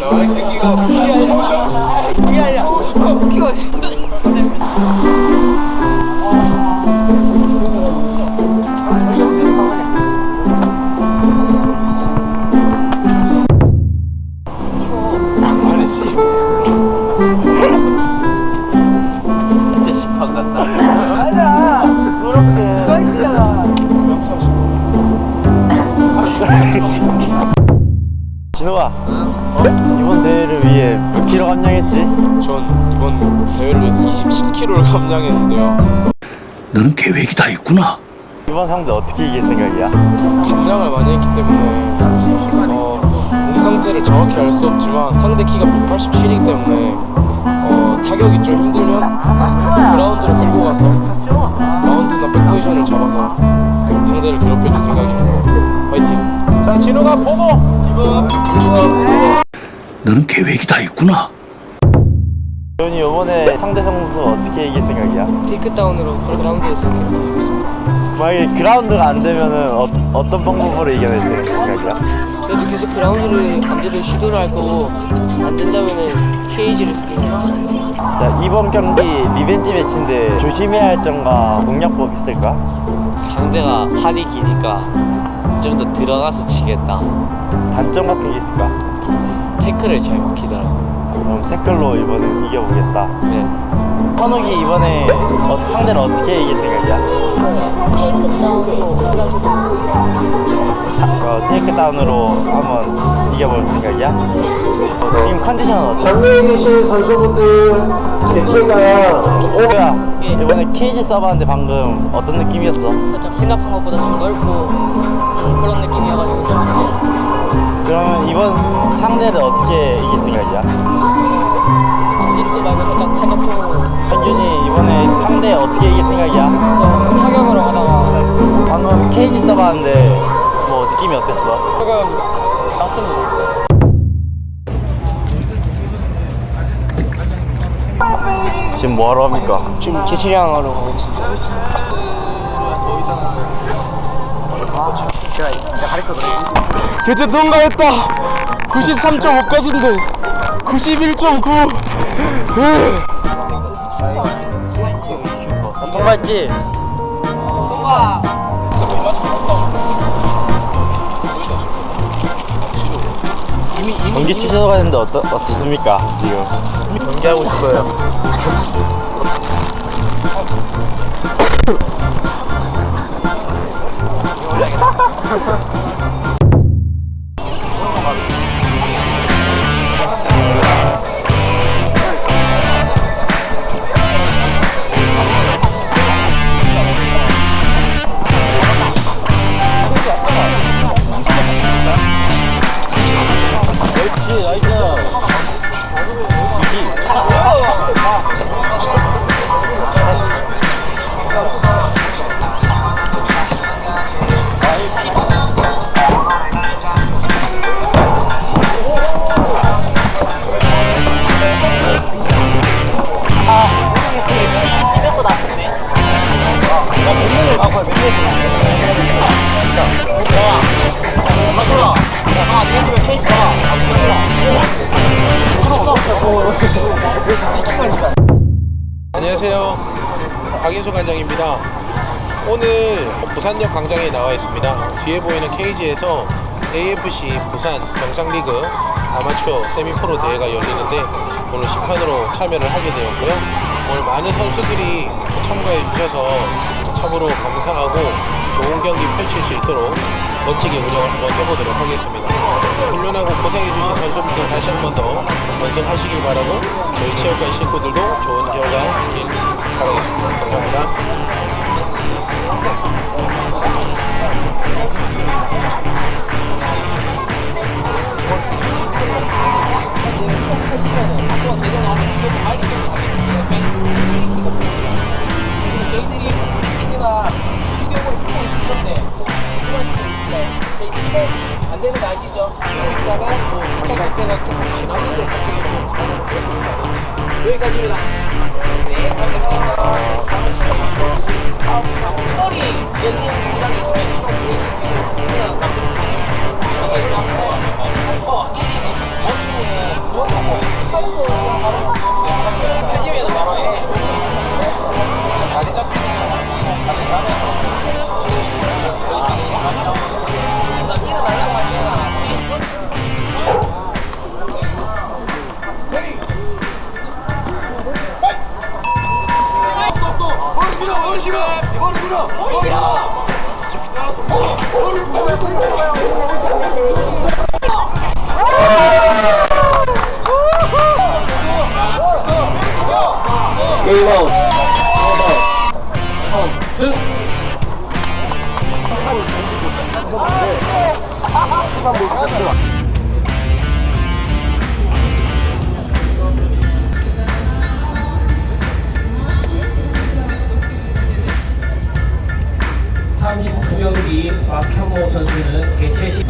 나와 이 새끼가 27kg를 감량했는데요 너는 계획이 다 있구나. 이번 상대 어떻게 이길 생각이야? 감량을 많이 했기 때문에 어, 몸 상태를 정확히 알 수 없지만 상대 키가 187이기 때문에 어, 타격이 좀 힘들면 그라운드로 끌고 가서 마운트나 백포지션을 잡아서 상대를 괴롭혀줄 생각입니다 화이팅! 자 진호가 보고 너는 계획이 다 있구나. 도현이 이번에 상대 선수 어떻게 이길 생각이야? 테이크다운으로 그라운드에서 괴롭히고 있습니다 만약에 그라운드가 안 되면은 어, 어떤 방법으로 이겨낼 생각이야? 그래도 계속 그라운드를 안 되도 시도를 할 거고 안 된다면은 케이지를 자 이번 경기 리벤지 매치인데 조심해야 할 점과 공략법 있을까? 상대가 팔이 기니까 좀 더 들어가서 치겠다 단점 같은 게 있을까? 태클을 잘 막히더라고 그럼 태클로 이번엔 이겨보겠다 네. 현욱이 이번에 어, 상대를 어떻게 이길 생각이야? 테이크다운으로 해가지고 어, 테이크다운으로 한번 이겨볼 생각이야? 어, 지금 컨디션은 어때? 정면에 계신 선수분들 개체가 오 야 예. 이번에 케이지 서브하는데 방금 어떤 느낌이었어? 살짝 생각한 것보다 좀 넓고 생각이야? 그래서 타격으로 하다가 방금 케이지 서브하는데 뭐 느낌이 어땠어? 조금 낫습니다 지금 뭐하러 합니까? 지금 개체량하러 가고 있습니다 개체 통과했다 93.5까지인데 91.9 통과했지? 경기 취소가 됐는데 어떠, 어떻습니까? 지금 경기하고 싶어요 Yeah. 오늘 부산역 광장에 나와 있습니다. 뒤에 보이는 케이지에서 AFC 부산 경상리그 아마추어 세미프로 대회가 열리는데 오늘 심판으로 참여를 하게 되었고요. 오늘 많은 선수들이 참가해 주셔서 참으로 감사하고 좋은 경기 펼칠 수 있도록 멋지게 운영을 한번 해보도록 하겠습니다. 훈련하고 고생해 주신 선수분들 다시 한 번 더 완성하시길 바라고 저희 체육관 식구들도 좋은 결과 있길 바라겠습니다. 감사합니다 여기까지입니다. 네, 잘 뵙겠습니다. 허리 연는 게임 아웃. 선승. (39경기) 박형호 선수는 개최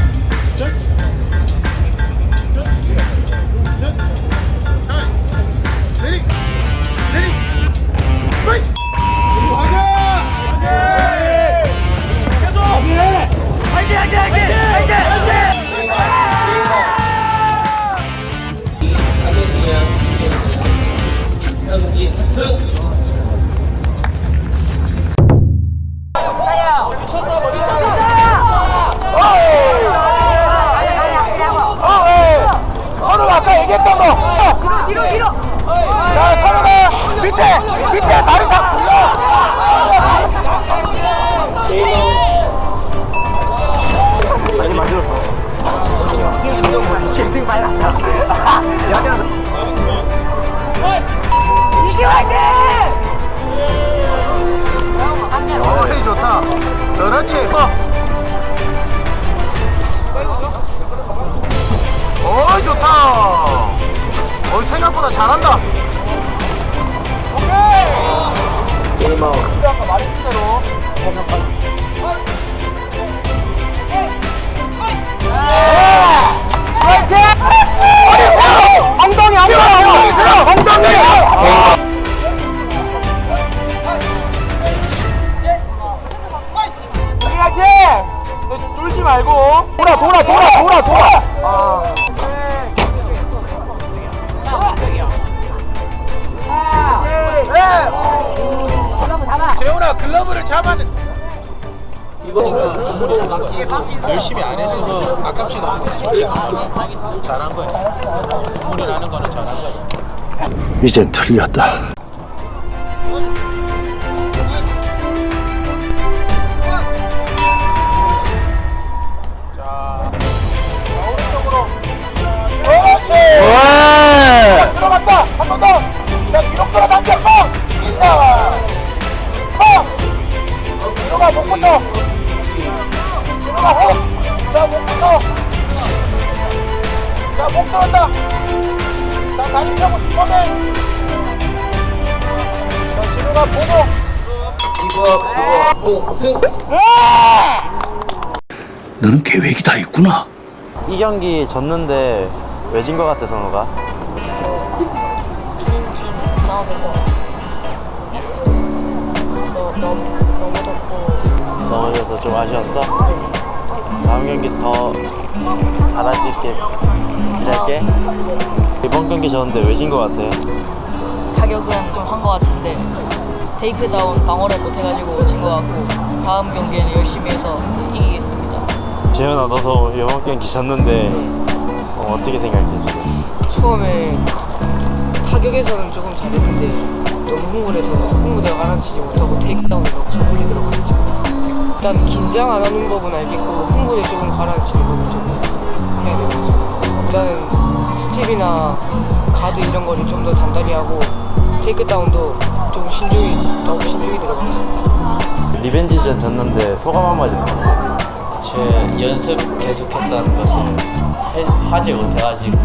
선우가 아까 얘기했던 거. 자 선우가 밑에 밑에 다리 잡고. 게 어이 좋다. 그렇지. 어. 어이 좋다. 어이 생각보다 잘한다. 게임 아웃. 엉덩이 열심히 안 했으면 아깝지도 않은데 솔직히 말로 잘한 거야. 눈물이 나는 거는 잘한 거야. 이젠 틀렸다. 훅. 자, 목부터. 자, 목 들었다. 자, 다리 펴고 싶어면. 자, 뒤로가 보고. 너는 계획이 다 있구나. 이 경기 졌는데 왜 진 것 같아 선우가? 클린칭 싸움에서 너, 너무 넘어졌고 넘어져서 좀 아쉬웠어? 다음 경기 더 잘할 수 있게 기대할게 이번 경기 졌는데 왜 진 것 같아? 타격은 좀 한 것 같은데 테이크다운 방어를 못해가지고 진 것 같고 다음 경기에는 열심히 해서 이기겠습니다. 재현아 너도 이번 경기 졌는데 어, 어떻게 생각해? 처음에 타격에서는 조금 잘했는데 너무 흥분해서 흥분대가 가라앉히지 못하고 테이크다운이 너무 잘 같습니다. 일단 긴장 안 하는 법은 알겠고 흥분에 조금 가라앉히는 법을 좀 해야 될것 같습니다. 일단은 스텝이나 가드 이런 거를 좀 더 단단히 하고 테이크다운도 좀 신중히 더욱 신중히 들어가겠습니다. 리벤지전 졌는데 소감 한마디 부탁드려 제 연습 계속했던 것을 해- 하지 못해가지고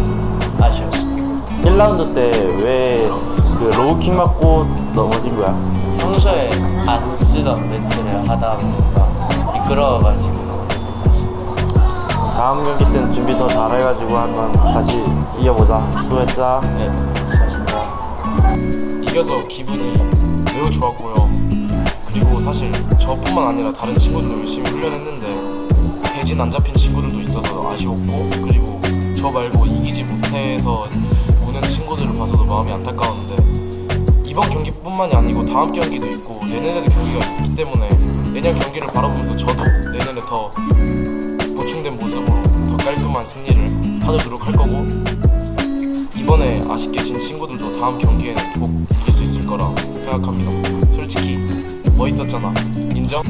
아쉬웠습니다. 1라운드 때 왜 그 로우킥 맞고 넘어진 거야? 평소에 안 쓰던 멘트를 하다 보니까 미끄러워가지고 넘어진 것 같습니다. 다음 경기 때는 준비 더 잘해가지고 한번 다시 이겨보자 수고했어 네, 수고하셨습니다. 이겨서 기분이 매우 좋았고요. 그리고 사실 저뿐만 아니라 다른 친구들도 열심히 훈련했는데 배진 안 잡힌 친구들도 있어서 아쉬웠고 그리고 저 말고 이기지 못해서 친구들을 봐서도 마음이 안타까웠는데 이번 경기뿐만이 아니고 다음 경기도 있고 내년에도 경기가 있기 때문에 내년 경기를 바라보면서 저도 내년에 더 보충된 모습으로 더 깔끔한 승리를 하도록 할 거고 이번에 아쉽게 진 친구들도 다음 경기에는 꼭 이길 수 있을 거라 생각합니다. 솔직히 멋있었잖아. 인정?